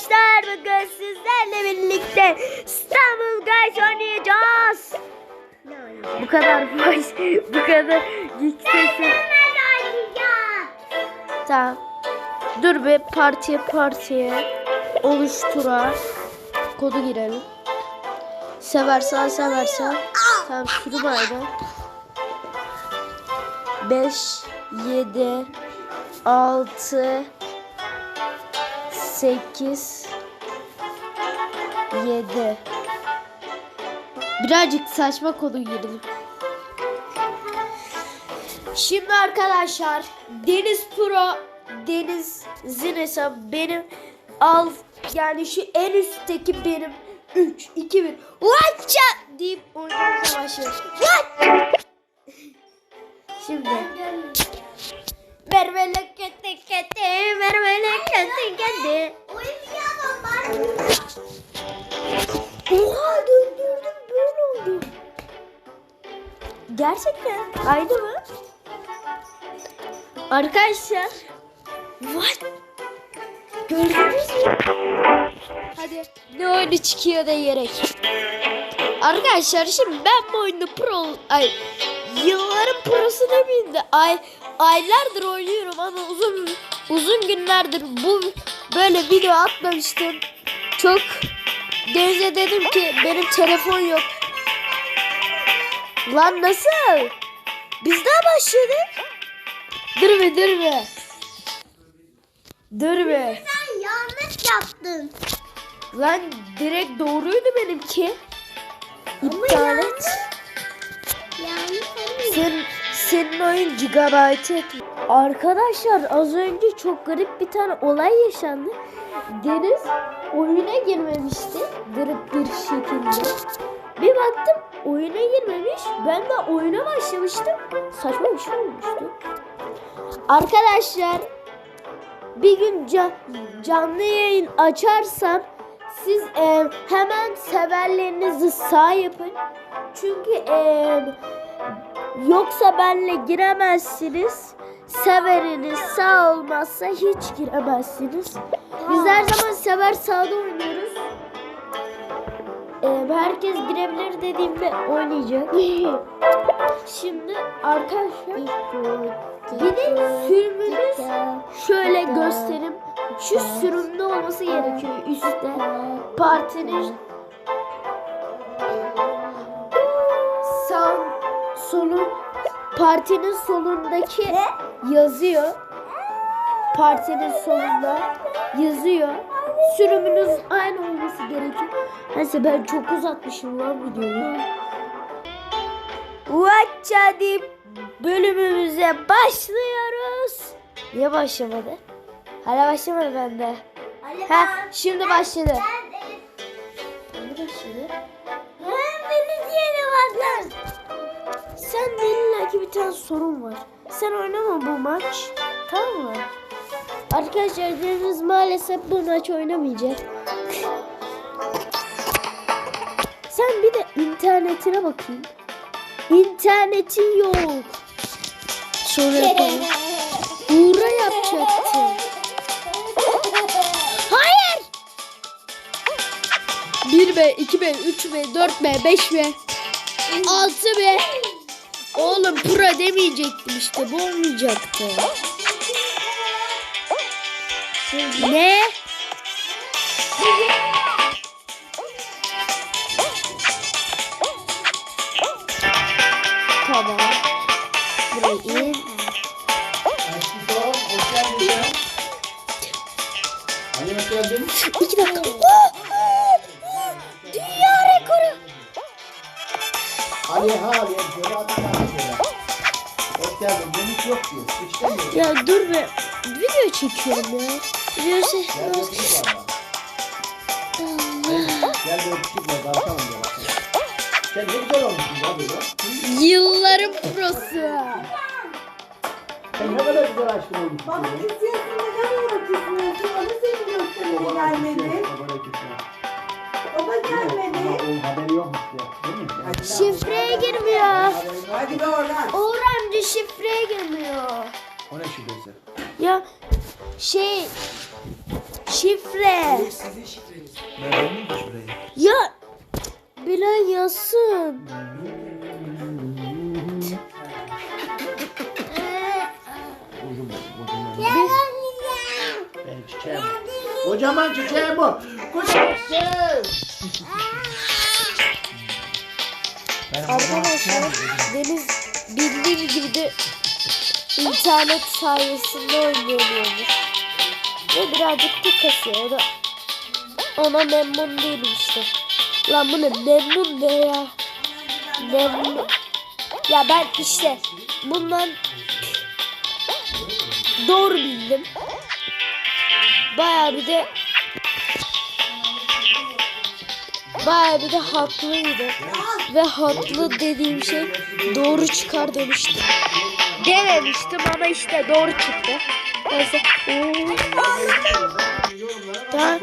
arkadaşlar bugün sizlerle birlikte İstanbul Guys oynayacağız. Bu kadar boş, bu kadar yükseksin. Tamam. Dur bir partiye partiye oluştura kodu girelim. Seversen seversen. Tamam sürüm aynen. 5 7 6 8 7 Birazcık saçma kodu girdim. Şimdi arkadaşlar Deniz Pro Deniz'in hesabı benim al yani şu en üstteki benim 3 2 1 Watcha deyip oynamaya başlıyoruz. What? Şimdi Vermele kete kete vermele kete kete Oha döndürdüm böyle oldu. Gerçekten aynı mı? Arkadaşlar. What? Gördünüz mü? Hadi ne oyunu çıkıyor da yerek. Arkadaşlar şimdi ben bu oyunu pro ay yılların prosu demeyeyim de ay aylardır oynuyorum ama uzun uzun günlerdir bu böyle video atmamıştım. Çok Deniz'e dedim ki benim telefon yok. Lan nasıl? Biz daha başladık. Dur be dur be. Dur be. Sen yanlış yaptın. Lan direkt doğruydu benimki. İptal et. Yanlış. Sen, senin oyun gigabyte etmiyor. Arkadaşlar az önce çok garip bir tane olay yaşandı. Deniz oyuna girmemişti garip bir şekilde. Bir baktım oyuna girmemiş. Ben de oyuna başlamıştım. Saçma bir şey olmuştu. Arkadaşlar bir gün ca- canlı yayın açarsam siz e, hemen severlerinizi sağ yapın. Çünkü e, Yoksa benle giremezsiniz. Severiniz sağ olmazsa hiç giremezsiniz. Biz her zaman sever sağda oynuyoruz. Ee, herkes girebilir dediğimde oynayacak. Şimdi arkadaşlar bir de sürümünüz şöyle göstereyim. Şu sürümde olması gerekiyor üstte. Partinin solu partinin solundaki yazıyor. Partinin solunda yazıyor. Sürümünüz aynı olması gerekiyor. Neyse ben çok uzatmışım lan videoyu. Watcha deyip bölümümüze başlıyoruz. Niye başlamadı? Hala başlamadı bende. Ha şimdi başladı. Şimdi başladı. Deniz yeni başlar. Sen de illaki bir tane sorun var. Sen oynama bu maç. Tamam mı? Arkadaşlar Deniz maalesef bu maç oynamayacak. Sen bir de internetine bakayım. İnternetin yok. Sonra yapalım. Yapacaktı. Hayır. 1B, 2B, 3B, 4B, 5B, 6B. Oğlum pro demeyecektim işte bu olmayacaktı. Ne? Ali ha Ali, şöyle adı sana şöyle. Hoş geldin, demiş yok diyor. İşte mi? Ya dur be. Video çekiyorum ya. Video Gel çekiyorum. öpücük var bak. Gel de öpücük ver, bakalım diyor. bak. Sen ne güzel olmuşsun ya böyle. Yılların prosu. Sen ne kadar güzel aşkın olmuşsun. Baba böyle. küsüyorsun neden küsüyorsun? Onu seni göstermeye Baba gelmedi. baba küsüyor. Baba gelmedi. onun haberi yokmuş ya. Değil mi? Yani Şifreye girmiyor. Hadi be oradan. Uğur amca şifreye girmiyor. O ne şüphesi? Ya şey Şifre. Sizin şifreniz. Ben benim de şurayı. Ya Bilal yazsın. Benim çiçeğim. Kocaman çiçeğim bu. Kocaman çiçeğim. Benim kocaman çiçeğim. Arkadaşlar Deniz bildiğim gibi de internet sayesinde oynayamıyormuş. Ve birazcık da kasıyor. Da ona memnun değilim işte. Lan bu ne memnun ne ya? Memnun. Ya ben işte bundan doğru bildim. Bayağı bir de bayağı bir de haklıydı. Ve haklı dediğim şey doğru çıkar demiştim. Dememiştim ama işte doğru çıktı. Neyse. Tamam.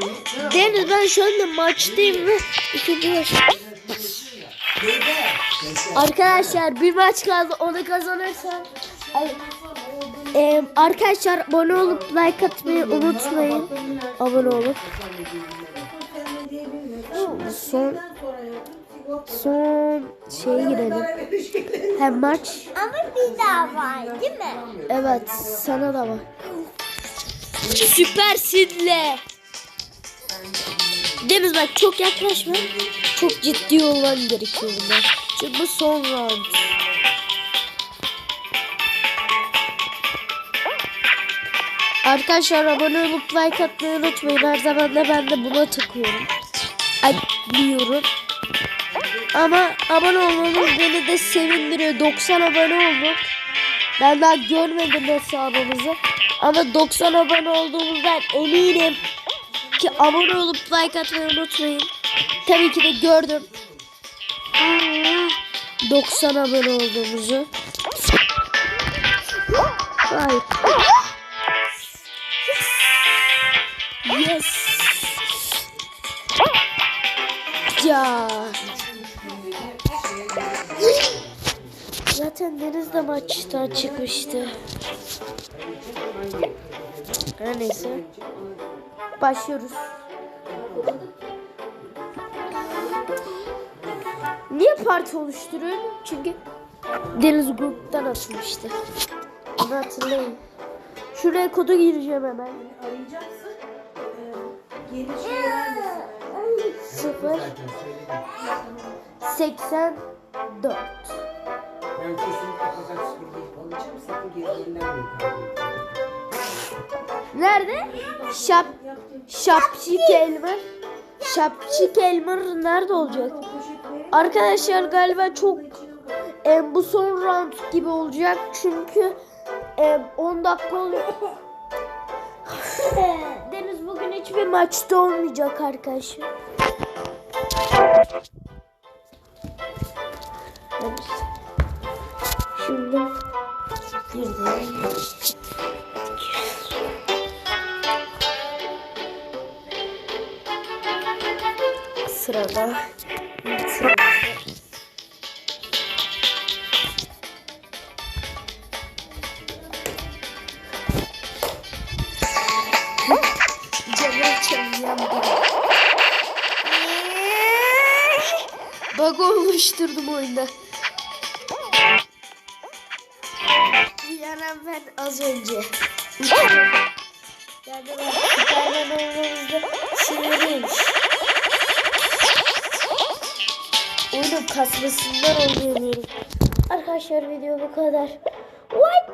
Deniz ben şu anda maçtayım ve ikinci maç. Arkadaşlar bir maç kaldı onu kazanırsam. Ay, Ee, arkadaşlar abone olup like atmayı unutmayın. Abone olup. Son son şeye girelim. Hem maç. Ama bir daha var değil mi? Evet sana da var. Süpersinle. Deniz bak çok yaklaşma. Çok ciddi olman gerekiyor bunda. Çünkü bu son round. Arkadaşlar abone olup like atmayı unutmayın. Her zaman da ben de buna takıyorum. Biliyorum. Ama abone olmanız beni de sevindiriyor. 90 abone olduk. Ben daha görmedim hesabımızı. Ama 90 abone olduğumuzdan eminim. Ki abone olup like atmayı unutmayın. Tabii ki de gördüm. Aa, 90 abone olduğumuzu. Hayır. Deniz de maçtan çıkmıştı. Her neyse. Başlıyoruz. Niye parti oluşturuyorum? Çünkü Deniz gruptan atmıştı. Bunu hatırlayın. Şuraya kodu gireceğim hemen. Arayacaksın. Ee, neredesin? 0 84 Nerede? Şap Şapşik Elmer. Şapşik Elmer nerede olacak? Arkadaşlar galiba çok e, bu son round gibi olacak çünkü e, 10 dakika oluyor. Deniz bugün hiçbir maçta olmayacak arkadaşlar. Evet. Şimdi girdim. Sırada. Bug oluşturdum oyunda. Uyanan ben az önce. Yani Superman olmamızda sinirliymiş. Oyunun kasmasından oynayamıyorum. Arkadaşlar video bu kadar. What?